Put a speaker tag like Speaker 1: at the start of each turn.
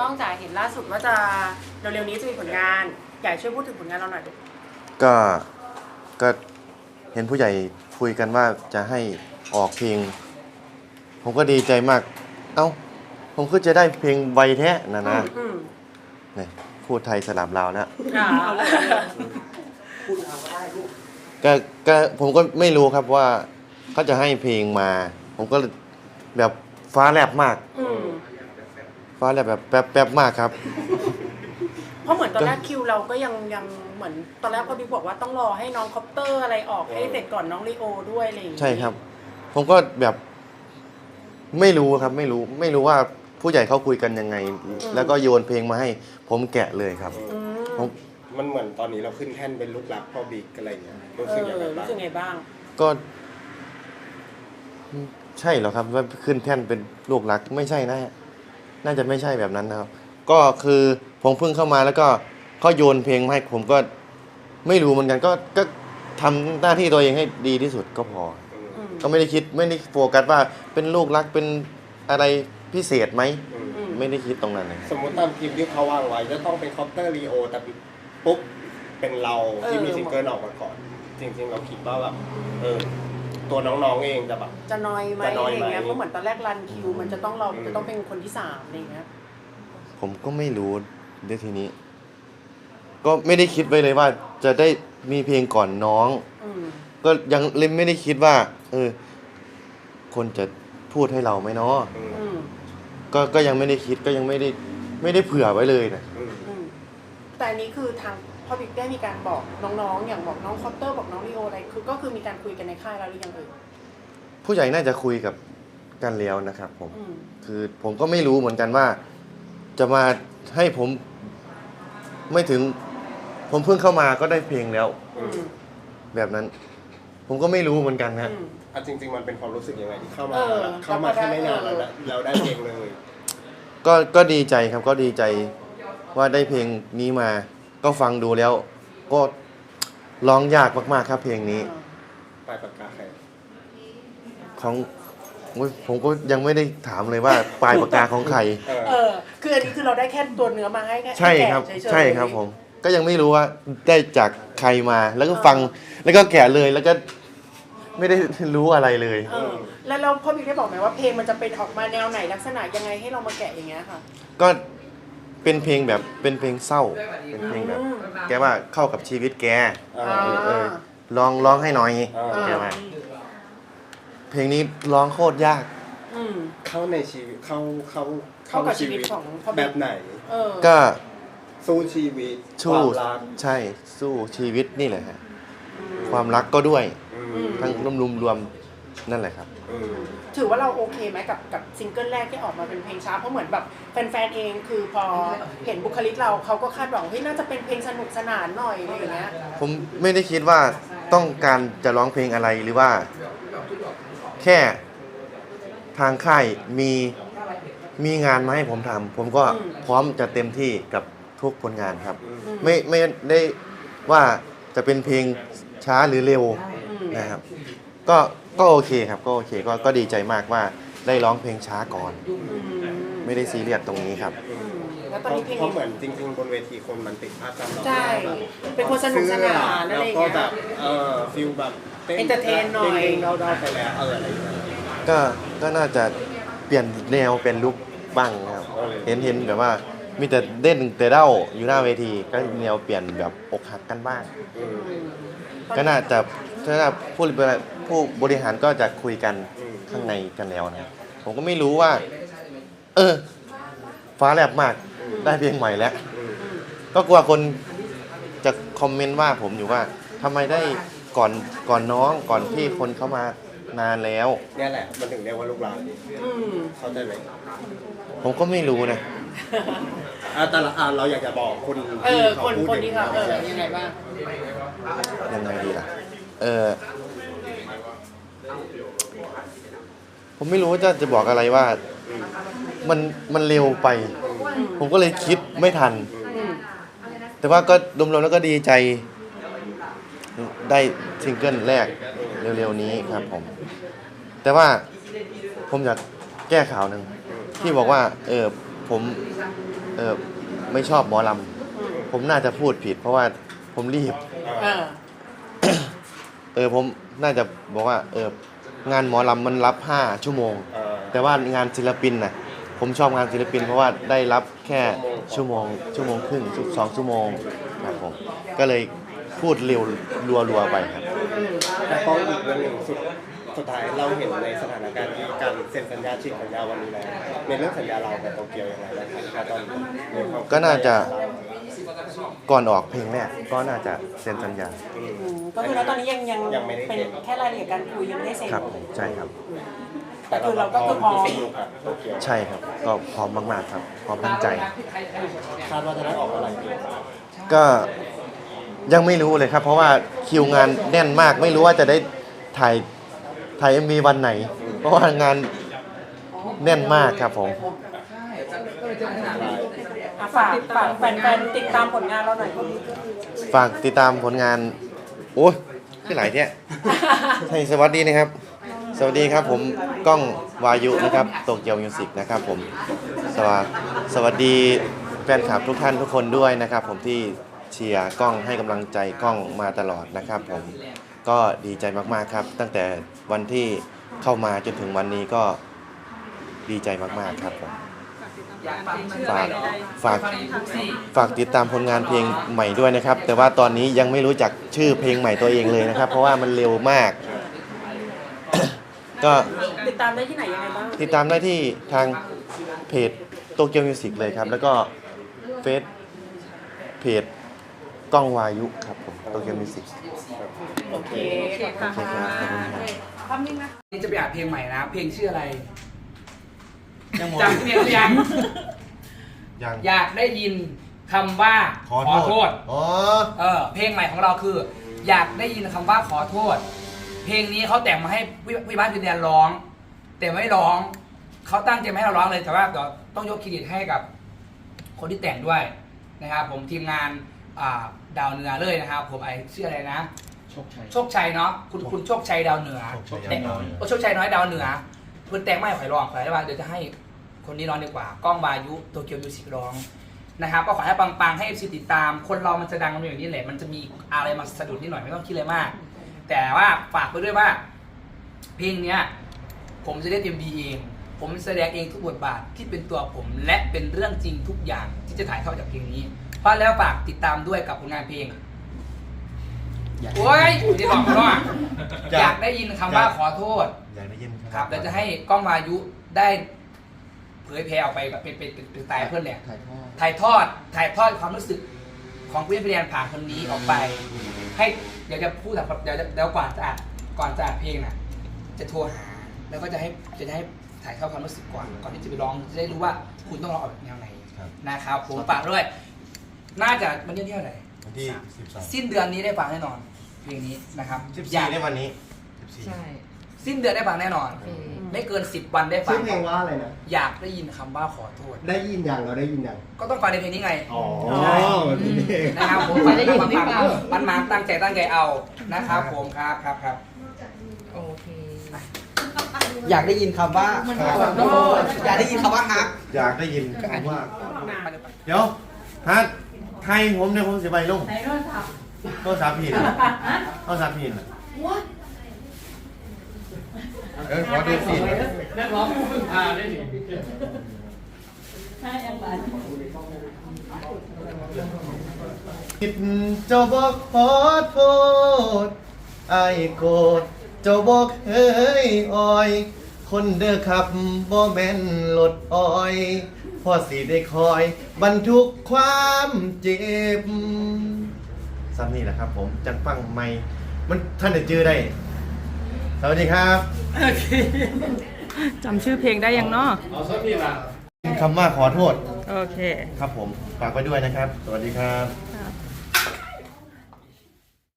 Speaker 1: กล้องจ๋าเห็นล่าสุดว่าจะเร็วๆนี้จะมีผลงาน อยากช่วยพูดถึงผลงานเราหน่อยลูก
Speaker 2: ก็ก็เห็นผู้ใหญ่คุยกันว่าจะให้ออกเพลง ผมก็ดีใจมาก เอ้า ผมก็จะได้เพลงไวแท้นะนะ
Speaker 1: อืม
Speaker 2: นี่พูดไทยสลับลาวแล้ว
Speaker 1: อ่า
Speaker 2: ก็ก็ผมก็ไม่รู้ครับว่าเขาจะให้เพลงมา ผมก็แบบฟ้าแลบมาก
Speaker 1: อืม
Speaker 2: ฟ้าแลบแบบแป๊บแป๊บมากครับ
Speaker 1: เพราะเหมือนตอนแรกคิวเราก็ยังยังเหมือนตอนแรกพ่อบิ๊กบอกว่าต้องรอให้น้องคอปเตอร์อะไรออกให้เสร็จก่อนน้องลีโอด้วยอะไรอย่างงี้
Speaker 2: ใช่ครับ ผมก็แบบไม่รู้ครับไม่รู้ไม่รู้ว่าผู้ใหญ่เขาคุยกันยังไง แล้วก็โยนเพลงมาให้ ผมแกะเลยครับ
Speaker 1: อืม
Speaker 2: ผม
Speaker 3: มันเหมือนตอนนี้เราขึ้นแท่นเป็นลูกรักพ่อบิ๊กอะไรอย่างเงี้ยรู้
Speaker 1: เอ
Speaker 3: สึก
Speaker 1: อ
Speaker 3: ยังไง
Speaker 1: รู้
Speaker 3: บ้าง
Speaker 1: สึกไงบ้าง
Speaker 2: ก็ ใช่เหรอครับ ว่าขึ้นแท่นเป็นลูกรักไม่ใช่นะฮะ น่าจะไม่ใช่แบบนั้นนะครับ ก็คือผมเพิ่งเข้ามาแล้วก็เขาโยนเพลงมาให้ผมก็ไม่รู้เหมือนกันก็ก็ทำหน้าที่ตัวเองให้ดีที่สุดก็พอ
Speaker 3: อืม
Speaker 1: อืม
Speaker 2: ก็ไม่ได้คิดไม่ได้โฟกัสว่าเป็นลูกรักเป็นอะไรพิเศษไหม
Speaker 3: อืม
Speaker 1: อืม
Speaker 2: ไม่ได้คิดตรงนั้นนะครับ
Speaker 3: สมมติตามคลิปที่เขาวางไว้จะต้องเป็นคอปเตอร์รีโอแต่ปุ๊บเป็นเราที่มีซิงเกิลออกมาก่อน จริงๆเราคิดว่าแบบเออ ตัวน้องๆเองจะแบบ
Speaker 1: จะนอยไหม
Speaker 3: จะน
Speaker 1: อะ
Speaker 3: อย
Speaker 1: ไร
Speaker 3: ไหม
Speaker 1: เงี้ยเพราะเหมือนตอนแรกรันคิว มันจะต้องเรา
Speaker 3: อืม
Speaker 1: จะต้องเป็นคนที่สามอะไรเงี้ย
Speaker 2: ผมก็ไม่รู้ในทีนี้ ก็ไม่ได้คิดไว้เลยว่า จะได้มีเพลงก่อนน้อง
Speaker 1: อืม
Speaker 2: ก็ยังเลยไม่ได้คิดว่า เออ คนจะพูดให้เราไหมเนาะ
Speaker 3: อืม
Speaker 1: อืม
Speaker 2: ก็ก็ยังไม่ได้คิดก็ยังไม่ได้ ไม่ได้เผื่อไว้เลยนะ
Speaker 3: อืม
Speaker 1: อืมแต่อันนี้คือทาง พ่อบิ๊กได้มีการบอกน้องๆ อย่างบอกน้องคอปเตอร์บอกน้องลีโออะไรคือก็คือมีการคุยกันในค่ายแล้วหรือยังเอ่ย
Speaker 2: ผู้ใหญ่น่าจะคุยกับกันแล้วนะครับผม
Speaker 1: อืม
Speaker 2: คือผมก็ไม่รู้เหมือนกันว่า จะมาให้ผมไม่ถึง ผมเพิ่งเข้ามาก็ได้เพลงแล้ว
Speaker 1: อืม
Speaker 2: แบบนั้น ผมก็ไม่รู้เหมือนกันนะ
Speaker 1: อืม
Speaker 3: อะจริง ๆ มันเป็นความรู้สึกยังไงที่เข้ามา
Speaker 1: เออ
Speaker 3: เข้ามาแค่ไม่นาน
Speaker 1: เอ
Speaker 3: แล้ว
Speaker 1: อ
Speaker 3: ได้ เราได้เพลงเลย
Speaker 2: ก็ก็ดีใจครับก็ดีใจว่าได้เพลงนี้มา ก็ฟังดูแล้วก็ร้องยากมากๆครับเพลงนี้
Speaker 3: ปลายปากกาใคร
Speaker 2: ของอุ๊ยผมก็ยังไม่ได้ถามเลยว่า ปลายปากกาของใคร
Speaker 3: เออ
Speaker 1: เออ คืออันนี้คือเราได้แค่ตัวเนื้อมาให้แค่
Speaker 2: ใช่ครับ
Speaker 1: แกะเฉยๆ
Speaker 2: ใช่ครับผม ก็ยังไม่รู้ว่าได้จากใครมาแล้วก็ฟังแล้วก็แกะเลยแล้วก็ไม่ได้รู้อะไรเลย
Speaker 1: เออ แล้วเราพ่อบิ๊กได้บอกไหมว่าเพลงมันจะเป็นออกมาแนวไหนลักษณะยังไงให้เรามาแกะอย่างเงี้ยค่ะ
Speaker 2: ก็ เป็นเพลงแบบเป็นเพลงเศร้า เป็นเพลงแบบ
Speaker 1: อืม
Speaker 2: แกว่าเข้ากับชีวิตแก
Speaker 3: เออ
Speaker 1: อ่า
Speaker 2: เออลองร้องให้หน่อย
Speaker 3: เออ
Speaker 2: แกว่าเพลงนี้ร้องโคตรยาก
Speaker 1: อืม
Speaker 3: เข้าในชีวิตเข้าเข้า
Speaker 1: เข้ากับชีวิตของพ่อบิ๊ก
Speaker 3: แบบไหน
Speaker 1: เออ
Speaker 2: ก็
Speaker 3: สู้ชีวิตค
Speaker 2: สู้
Speaker 3: วามรัก
Speaker 2: ใช่สู้ชีวิตนี่แหละฮะความรักก็ด้วย
Speaker 3: อืม
Speaker 1: อืม
Speaker 2: ทั้งรวมรวมรวมนั่นแหละครับ
Speaker 3: อืม
Speaker 1: ถือว่าเราโอเคไหมกับกับซิงเกิลแรกที่ออกมาเป็นเพลงช้าเพราะเหมือนแบบแฟนๆเองคือพอเห็นบุคลิกเราเขาก็คาดหวังเฮ้ยน่าจะเป็นเพลงสนุกสนานหน่อยอะไรอย่างเงี้ย
Speaker 2: ผมไม่ได้คิดว่าต้องการจะร้องเพลงอะไรหรือว่า แค่ทางค่ายมีมีงานมาให้ผมทำผมก็
Speaker 1: อืม
Speaker 2: พร้อมจะเต็มที่กับทุกผลงานครับ
Speaker 3: อืม
Speaker 1: อื
Speaker 2: ไม่ไม่ได้ว่าจะเป็นเพลงช้าหรือเร็ว
Speaker 1: อืม
Speaker 2: นะครับ ก็ ก็โอเคครับก็โอเคก็ก็ดีใจมากว่าได้ร้องเพลงช้าก่อน
Speaker 1: อืม
Speaker 2: ไม่ได้ซีเรียสตรงนี้ครับ
Speaker 1: อืมแล้ว
Speaker 3: เพ
Speaker 1: ตอน
Speaker 3: ราะ
Speaker 1: นี้เพลง
Speaker 3: เพราะเหมือนจริง ๆ บนเวทีคนมันติดภาพจำเรา
Speaker 1: ใช่เป็นคนสนุกสนานอะไรอย่าง
Speaker 3: แล้วก็
Speaker 1: เงี้ย
Speaker 3: แบบเออฟิลแบบต้
Speaker 1: Entertain หน่อย
Speaker 3: เด้งๆเด้าๆไปแล้วเอออะไรอย่างเงี้ย
Speaker 2: ก็ก็น่าจะเปลี่ยนแนวเป็นลุคบ้างครับ
Speaker 3: โอเค
Speaker 2: เห็นเห็นแบบว่ามีแต่เด่นแต่เด้าอยู่หน้าเวที ก็แนวเปลี่ยนแบบอกหักกันบ้าง
Speaker 3: อืม
Speaker 1: อืม
Speaker 2: ก็น่าจะ ถ้าผู้บริผู้บริหารก็จะคุยกัน
Speaker 3: อืม
Speaker 2: ข้างในกันแล้วนะผมก็ไม่รู้ว่า เออ ฟ้าแลบมากได้เพลงใหม่แล้ว
Speaker 3: อืม
Speaker 1: อืม
Speaker 2: ก็กลัวคนจะคอมเมนต์ว่าผมอยู่ว่าทำไมได้ก่อนก่อนน้องก่อนที่คนเข้ามานานแล้ว
Speaker 3: เนี่ยแหละ มันถึงเรียกว่าลูกหลาน
Speaker 1: อืม
Speaker 3: เข้าใจไหม
Speaker 2: ผมก็ไม่รู้นะ
Speaker 3: อะแต่ละอะเราอยากจะบอกคน
Speaker 1: เออ
Speaker 3: ที่
Speaker 1: คน
Speaker 3: พูด
Speaker 1: คนที่เขาเออ
Speaker 3: อย่างนี้
Speaker 1: ยังไงบ้าง
Speaker 2: ยังไงดีล่ะ เออผมไม่รู้ว่าจะจะบอกอะไรว่า มันมันเร็วไป ผมก็เลยคิดไม่ทัน แต่ว่าก็รวมๆแล้วก็ดีใจได้ซิงเกิลแรกเร็วๆนี้ครับผม แต่ว่าผมอยากแก้ข่าวหนึ่งที่บอกว่าเออผมเออไม่ชอบหมอลำผมน่าจะพูดผิด เพราะว่าผมรีบ
Speaker 1: เออ
Speaker 2: เออผมน่าจะบอกว่าเอองานหมอลำมันรับ 5 ชั่วโมง
Speaker 3: เออ
Speaker 2: แต่ว่างานศิลปินน่ะผมชอบงานศิลปิน เพราะว่าได้รับแค่ชั่วโมง ชั่วโมงครึ่งสองชั่วโมงครับผมก็เลยพูดเร็วรัวๆไปครับ
Speaker 3: แต่ต้องอีกเรื่องหนึ่งสุดสุดท้ายเราเห็นในสถานการณ์ที่การเซ็นสัญญาฉีกสัญญาวันนี้แล้วในเรื่องสัญญาเรากับโตเกียวยังไงบ้างครับตอนนี้ในความ
Speaker 2: ก็น่าจะ ก่อนออกเพลงแรกก็น่าจะเซ็นสัญญา
Speaker 3: อืม
Speaker 1: อืมก็คือแล้วตอนนี้ยังยัง
Speaker 3: ยังไม่ได้
Speaker 1: เป็น
Speaker 3: เซ็น
Speaker 1: แค่รายละเอียดการคุยยังไม่ได้เซ็น
Speaker 2: ครับใช่ครับ
Speaker 1: แต่คือเราก็คือพร้อม
Speaker 3: ที่จะอยู่กับโตเกียว
Speaker 2: ใช่ครับ ก็พร้อมมากๆครับพร้อมตั้งใจ
Speaker 3: คาดว่าจะได้ออกอะไรดี
Speaker 2: ก็ยังไม่รู้เลยครับ เพราะว่าคิวงานแน่นมาก ไม่รู้ว่าจะได้ถ่ายถ่ายเอ็มวีวันไหน เพราะว่างานแน่นมากครับผม
Speaker 1: อะฝากฝากแฟนๆติดตามผลงานเราหน่อย
Speaker 2: ฝากติดตามผลงาน โอ้ยที่หลายเนี่ยให้สวัสดีนะครับ สวัสดีครับผมก้องวายุนะครับโตเกียวมิวสิกนะครับผมสวัสสวัสดีแฟนคลับทุกท่านทุกคนด้วยนะครับผมที่เชียร์กล้องให้กำลังใจกล้องมาตลอดนะครับผมก็ดีใจมากๆครับ ตั้งแต่วันที่เข้ามาจนถึงวันนี้ก็ดีใจมากๆครับผม ฝากฝากฝากติดตามผลงานเพลงใหม่ด้วยนะครับ แต่ว่าตอนนี้ยังไม่รู้จักชื่อเพลงใหม่ตัวเองเลยนะครับ เพราะว่ามันเร็วมาก ก็
Speaker 1: ติดตามได้ที่ไหนยังไงบ้าง
Speaker 2: ติดตามได้ที่ทางเพจโตเกียวมิวสิกเลยครับ แล้วก็เฟซเพจกล้องวายุครับผมโตเกียวมิวสิก
Speaker 1: โอเค
Speaker 2: โอเคครับขอบคุณครับ
Speaker 1: ภาพนิ่งนะ
Speaker 4: นี่จะไปอัดเพลงใหม่นะ เพลงชื่ออะไร
Speaker 2: ยัง
Speaker 4: จำเพลงหรือยัง
Speaker 2: ยัง
Speaker 4: อยากได้ยินคำว่าขอโทษ
Speaker 2: อ๋อ
Speaker 4: เออเพลงใหม่ของเราคือ อยากได้ยินคำว่าขอโทษ เพลงนี้เขาแต่งมาให้วิวิบ้านพินแดนร้อง แต่ไม่ร้องเขาตั้งใจไม่ให้เราร้องเลยแต่ว่าเดี๋ยวต้องยกเครดิตให้กับ คนที่แต่งด้วยนะครับ ผมทีมงานอ่าดาวเหนือเลยนะครับ ผมไอชื่ออะไรนะ
Speaker 3: โชคชัย
Speaker 4: โชคชัยเนาะคุณคุณโชคชัยดาวเหนือ
Speaker 2: โชคชัย
Speaker 4: แต่ง
Speaker 2: ดาวเหนือ
Speaker 4: โอ้โชคชัยน้อยดาวเหนือเพื่อนแต่งไม่ข่อยร้องข่อยได้ว่าเดี๋ยวจะให้ คนนี้ร้องดีกว่า ก้องวายุโตเกียวมิวสิกร้องนะครับก็ขอให้ปังๆให้เอฟซีติดตาม คนเรามันจะดังกันอย่างนี้แหละ มันจะมีอะไรมาสะดุดนิดหน่อยไม่ต้องคิดอะไรมาก แต่ว่าฝากไปด้วยว่า เพลงเนี้ย ผมจะได้เต็มดีเอง ผมแสดงเองทุกบทบาทที่เป็นตัวผมและเป็นเรื่องจริงทุกอย่างที่จะถ่ายทอดจากเพลงนี้ เพราะแล้วฝากติดตามด้วยกับผลงานเพลงโอ้ยจะบอกเขาว่าอยากได้ยินคำว่าขอโทษ
Speaker 2: อยากได้ยิน
Speaker 4: ครับแล้วจะให้กล้องวายุได้เผยแพร่ออกไปแบบเป็นเป็นเป็นเป็นสไตล์เพื่อนเนี่ย
Speaker 2: ถ่ายทอด
Speaker 4: ถ่ายทอดถ่ายทอดความรู้สึกของผู้เรียนผ่านคนนี้ออกไป ให้เดี๋ยวจะพูดแบบเดี๋ยวจะเดี๋ยวก่อนจะอัดก่อนจะอัดเพลงน่ะ จะโทรหาแล้วก็จะให้จะให้ถ่ายทอดความรู้สึกก่อนก่อนที่จะไปร้องจะได้รู้ว่าคุณต้องร้องออกแบบแนวไหน
Speaker 2: ครับ
Speaker 4: นะครับผมฝากด้วย น่าจะมันเที่ยวเที่ยวไหน
Speaker 2: วันที่สิบสาม
Speaker 4: สิ้นเดือนนี้ได้ฟังแน่นอนเพลงนี้นะครับ
Speaker 2: สิบ
Speaker 4: อ
Speaker 2: สี่
Speaker 4: ยาก
Speaker 2: ในวันนี้สิบสี่
Speaker 5: ใช่
Speaker 4: สิ้นเดือนได้ฟังแน่นอน ไม่เกิน10วันได้ฟั
Speaker 3: ชื่
Speaker 4: ง
Speaker 3: อเพลงว่าอะไรนะ
Speaker 4: อยากได้ยินคำว่าขอโทษ
Speaker 3: ได้ยินยังเราได้ยินยัง
Speaker 4: ก็ต้องฟังในเพลงนี้ไง
Speaker 3: อ๋อแบบนี้เอง
Speaker 4: นะครับผม
Speaker 5: ฟังได้ยินไม่ฟัง
Speaker 4: มันมาตั้งใจตั้งใจเอานะครับผมครับครับครับ
Speaker 5: โอเค
Speaker 6: อยากได้ยินคำว่าขอโทษ อยากได้ยินคำว่าฮัก
Speaker 2: อยากได้ยินคำว่า เดี๋ยวฮัทไทยผมเนี่ยผมจะไปลงโทรศัพท์ผิดโทรศัพท์ผิด เออขอดูสิ
Speaker 7: นักร้องผู้พึ่งพาได้หนิ
Speaker 2: ผิดเจ้าบอกขอโทษไอ้โกรธเจ้าบอกเฮ้ยอ้อย คนเด้อขับบ่แม่นรถอ้อยพอสิได้คอย บรรทุกความเจ็บซ้ำนี่แหละครับผมจังฟังไม่มันท่านจะเจอได้ สวัสดีครับ
Speaker 8: จำชื่อเพลงได้ยังเนาะ
Speaker 7: เอาสักทีละ
Speaker 2: คำว่าขอโทษ
Speaker 8: โอเค
Speaker 2: ครับผม ฝากไปด้วยนะครับ สวัสดีครับ